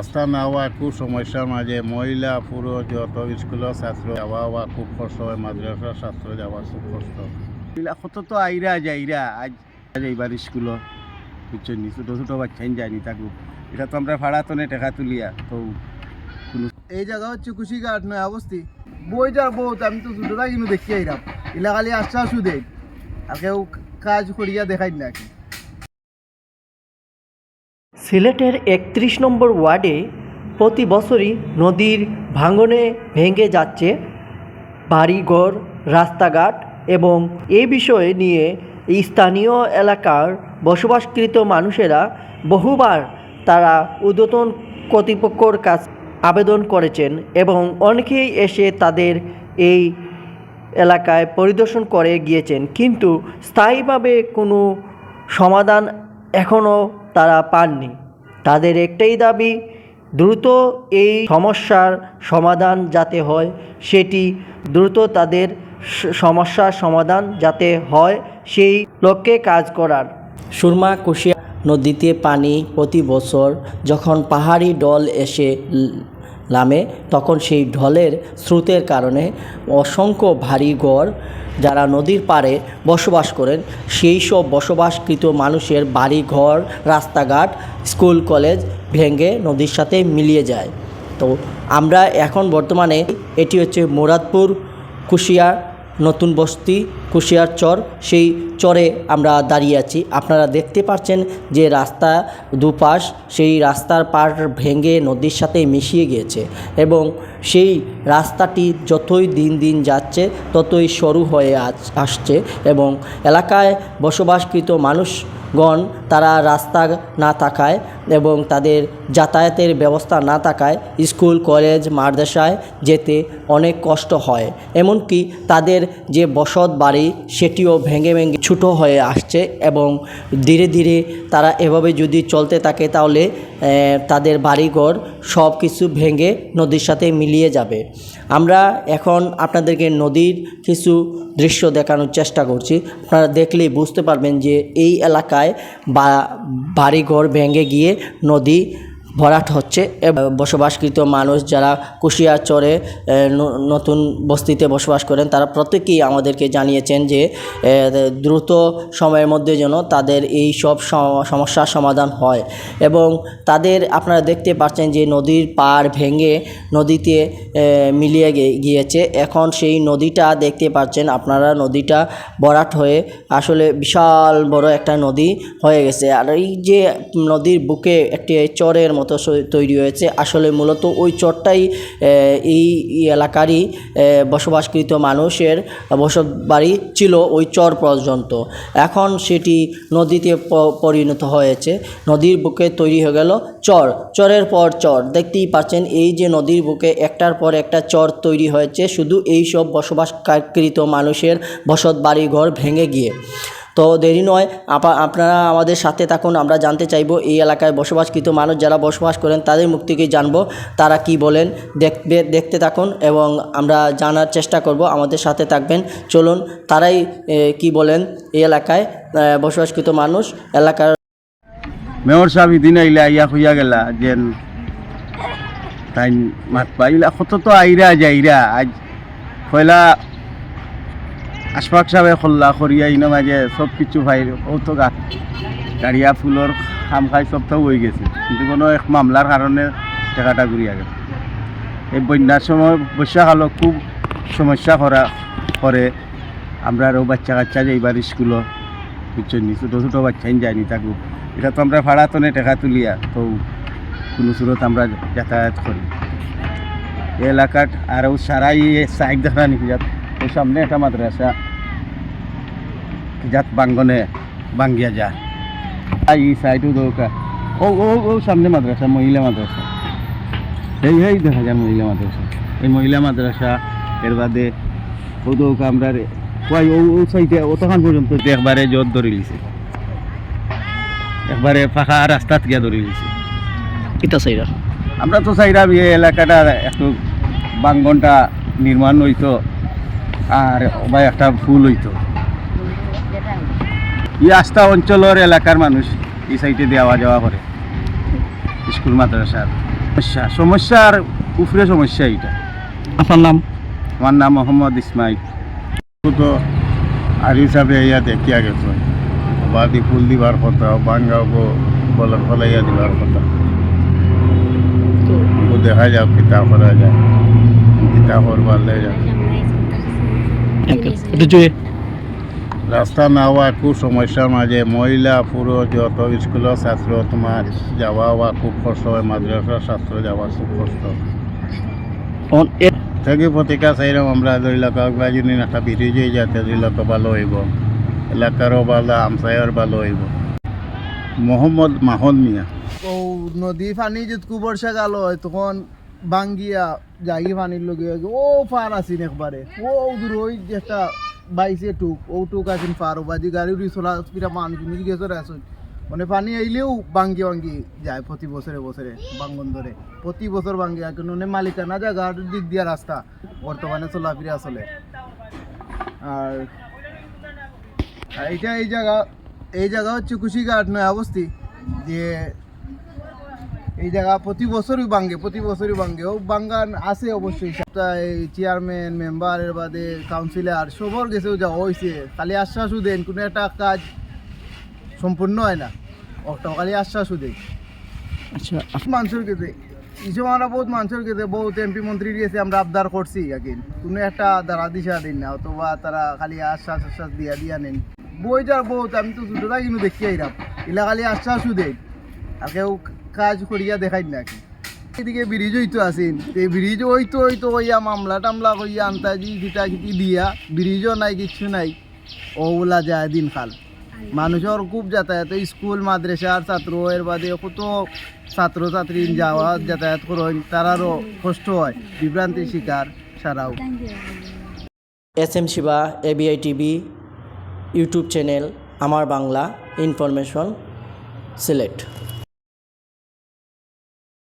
রাস্তা না হওয়া খুব সমস্যার মাঝে মহিলা পুরুষ যত স্কুলের ছাত্র যাওয়া হওয়া খুব কষ্ট হয় মাদ্রাসার ছাত্র যাওয়া খুব কষ্ট এগুলা কত তো আইরা যাইরা আজ এইবার স্কুলও বুঝছেন ছোটো ছোটো বাচ্চাই যায়নি থাকুক এটা তো আমরা ভাড়া তো নেই টেকা তুলিয়া তো এই জায়গা হচ্ছে কুশিঘাট নয় অবস্থি বইটার বহুত আমি তো দুটোটা কিন্তু দেখি আইরাম এলা খালি আশ্বাসও দেয় আর কেউ কাজ করিয়া দেখাই না কি সিলেটের একত্রিশ নম্বর ওয়ার্ডে প্রতি বছরই নদীর ভাঙনে ভেঙে যাচ্ছে বাড়িঘর, রাস্তাঘাট এবং এই বিষয়ে নিয়ে স্থানীয় এলাকার বসবাসকৃত মানুষেরা বহুবার তারা উদ্যতন কর্তৃপক্ষর কাছে আবেদন করেছেন এবং অনেকেই এসে তাদের এই এলাকায় পরিদর্শন করে গিয়েছেন। কিন্তু স্থায়ীভাবে কোনো সমাধান এখনও তারা পাননি। তাদের একটাই দাবি, দ্রুত এই সমস্যার সমাধান যাতে হয়, সেটি দ্রুত তাদের সমস্যার সমাধান যাতে হয়, সেই লক্ষ্যে কাজ করার। সুরমা কুশিয়া নদীতে পানি প্রতি বছর যখন পাহাড়ি ডল এসে নামে, তখন সেই ঢলের স্রোতের কারণে অসংখ্য ভারী ঘর যারা নদীর পাড়ে বসবাস করেন, সেই সব বসবাসকৃত মানুষের বাড়ি, ঘর, রাস্তাঘাট, স্কুল, কলেজ ভেঙে নদীর সাথে মিলিয়ে যায়। তো আমরা এখন বর্তমানে এটি হচ্ছে মুরাদপুর কুশিয়া নতুন বস্তি, কুশিয়ার চর, সেই চরে আমরা দাঁড়িয়ে আছি। আপনারা দেখতে পাচ্ছেন যে রাস্তা দুপাশ, সেই রাস্তার পার ভেঙে নদীর সাথে মিশিয়ে গিয়েছে এবং সেই রাস্তাটি যতই দিন দিন যাচ্ছে, ততই সরু হয়ে আস- আসছে এবং এলাকায় বসবাসকৃত মানুষগণ তারা রাস্তা না থাকায় এবং তাদের যাতায়াতের ব্যবস্থা না থাকায় স্কুল, কলেজ, মাদ্রাসায় যেতে অনেক কষ্ট হয়। এমনকি তাদের যে বসত বাড়ি, সেটিও ভেঙে ভেঙে ছোটো হয়ে আসছে এবং ধীরে ধীরে তারা এভাবে যদি চলতে থাকে তাহলে তাদের বাড়িঘর সব কিছু ভেঙে নদীর সাথে মিলিয়ে যাবে। আমরা এখন আপনাদেরকে নদীর কিছু দৃশ্য দেখানোর চেষ্টা করছি। আপনারা দেখলেই বুঝতে পারবেন যে এই এলাকায় বাড়িঘর ভেঙে গিয়ে নদী ভরাট হচ্ছে বসবাসকৃত মানুষ যারা কুশিয়ার চরে নতুন বস্তিতে বসবাস করেন, তারা প্রত্যেকেই আমাদেরকে জানিয়েছেন যে দ্রুত সময়ের মধ্যে যেন তাদের এই সব সম- সমস্যার সমাধান হয়। এবং তাদের আপনারা দেখতে পাচ্ছেন যে নদীর পাড় ভেঙে নদীতে মিলিয়ে গিয়েছে। এখন সেই নদীটা দেখতে পাচ্ছেন, আপনারা নদীটা ভরাট হয়ে আসলে বিশাল বড় একটা নদী হয়ে গেছে। আর এই যে নদীর বুকে একটি চরের মতো সই- তৈরি হয়েছে। আসলে মূলত ওই চরটাই এই এলাকারই বসবাসকৃত মানুষের বসত বাড়ি ছিল ওই চর পর্যন্ত। এখন সেটি নদীতে পরিণত হয়েছে। নদীর বুকে তৈরি হয়ে গেল চর। চরের পর চর। দেখতেই পাচ্ছেন এই যে নদীর বুকে একটার পর একটা চর তৈরি হয়েছে। শুধু এই সব বসবাসকৃত মানুষের বসত বাড়ি ঘর ভেঙে গিয়ে। তো দেরি নয়, আপা আপনারা আমাদের সাথে থাকুন, আমরা জানতে চাইব এই এলাকায় বসবাসকৃত মানুষ যারা বসবাস করেন, তাদের থেকেই জানব তারা কি বলেন। দেখবে, দেখতে থাকুন এবং আমরা জানার চেষ্টা করব, আমাদের সাথে থাকবেন। চলুন, তারাই কি বলেন এই এলাকায় বসবাসকৃত মানুষ, এলাকার মেয়র সাহেব ইদিন আইলা আইয়া হইয়া গেলা, যেন তাই মাত পাইলা। কত তো আইরা যাইরা আজ পয়লা আশফাক সাহেবে খোল্লা করিয়া ইনো মাঝে সব কিছু ভাই ও তো গা গাড়িয়া ফুলর খাম খাই সব তো হয়ে গেছে। কিন্তু কোনো এক মামলার কারণে টাকাটা ঘুরিয়া গেল এই বন্যার সময় বর্ষাকালও খুব সমস্যা করা করে আমরা আরও বাচ্চা কাচ্চা যাইবার স্কুলও বুঝছেন নি ছোটো ছোটো বাচ্চাই যায়নি থাকুক এটা তো আমরা ভাড়া তো টাকা তুলিয়া, তো কোনো সুরত আমরা যাতায়াত করি। এই এলাকাত আরও সারাই সাইড দেখা নাকি যাত ওই সামনে একটা মাদ্রাসা। যাত বাঙ্গনে বাঙ্গিয়া যা। এই সাইডও দৌকা ও ও ও সামনে মাদ্রাসা মহিলা মাদ্রাসা। এই এই দেখা যায় মহিলা মাদ্রাসা। এই মহিলা মাদ্রাসা এর বাদে ও দৌকা আমরা কয় ও ও সাইডে অতখান পর্যন্ত একবারে জোর ধরে লিছে একবারে ফাঁকা রাস্তাত গিয়া ধরে লিছে কিতা সাইরা? আমরা তো চাইলাম এই এলাকাটা একটু বাঙ্গনটা নির্মাণ হইতো আর বা একটা ফুল হইতো। ই আস্থা অঞ্চলের এলাকার মানুষ এই সাইডে দিয়ে আওয়া যাওয়া করে। স্কুল মাদ্রাসার। সমস্যা সমস্যার উপরে সমস্যা এটা আপনার নাম? আমার নাম মোহাম্মদ ইসমাইল। তো আর হিসাবে ইয়া দেখিয়া গেছে। বাদি ফুল দিবার কথা বাঙ্গাও বলার ফলাইয়া দিবার কথা। দেখা যাক কিতা করা যায় কিতা করবার যায় একটু জুড়ে রাস্তা না হওয়া খুব সমস্যার মাঝে মহিলা পুরুষ যত স্কুলের ছাত্র তোমার যাওয়া হওয়া খুব কষ্ট হয় মাদ্রাসার ছাত্র যাওয়া খুব কষ্ট। থেকে প্রতিকা চাইলাম আমরা ধরি লোক যদি একটা ব্রিজ যাতে ধরি লোক ভালো হইব। এলাকারও ভালো আমসাইয়ের ভালো হইব। মোহাম্মদ মাহন মিয়া। ও নদী পানি যেটুকু বর্ষাকাল হয় তখন বাঙ্গিয়া জাগি পানির লগে ও পার আছিন একবারে। ও দূর ওই একটা বাইসে টুক, ও টুক আছেন পার বাজি, গাড়ি চলা পিরা মানুষ মিলি গেছে আসুন। মানে পানি আইলেও বাঙ্গি বাঙ্গি যায় প্রতি বছরে বছরে বাঙ্গন ধরে প্রতি বছর বাঙ্গি আর কোনো মালিকানা জায়গার দিক দিয়া রাস্তা, বর্তমানে চলাফিরা চলে। আর আর এইটা এই জায়গা এই জায়গা হচ্ছে কুশিঘাট নয় অবস্থি যে এই জায়গা প্রতি বছরই ভাঙ্গে প্রতি বছরই ভাঙ্গে ও বাঙ্গান আছে অবশ্যই। সপ্তাহে চেয়ারম্যান মেম্বারের বাদে কাউন্সিলর সবর গেছেও যা হয়েছে খালি আশ্বাসও দেন কোনো একটা কাজ সম্পূর্ণ হয় না। একটা খালি আশ্বাসও দেয়। আচ্ছা মানুষের কাছে কিছু আমরা বহুত মানুষের কাছে বহুত এমপি মন্ত্রী কাছে আমরা আবদার করছি এখন কোনো একটা দাঁড়া দিশা দিন না অথবা তারা খালি আশ্বাস আশ্বাস দিয়া দিয়া নেন। বইটার বহুত আমি তো ছোটটা কিন্তু দেখি আইরাম এলা খালি আশ্বাসও দেয়। আর কেউ কাজ করিয়া দেখাই না কি এদিকে ব্রিজ হইতো আসেন। এই ব্রিজ হইতো হইতো হইয়া মামলা টামলা কইয়া আন্তাজি খিটা খিটি দিয়া ব্রিজও নাই, কিচ্ছু নাই। ওগুলা যায় দিন খাল মানুষের খুব যাতায়াত, স্কুল, মাদ্রাসার ছাত্র, এর বাদে কত ছাত্র ছাত্রী যাওয়া, যাতায়াত করেন, তারারও কষ্ট হয়, বিভ্রান্তির শিকার ছাড়াও S M Shiba ABI TV, YouTube channel, আমার বাংলা ইনফরমেশন সিলেট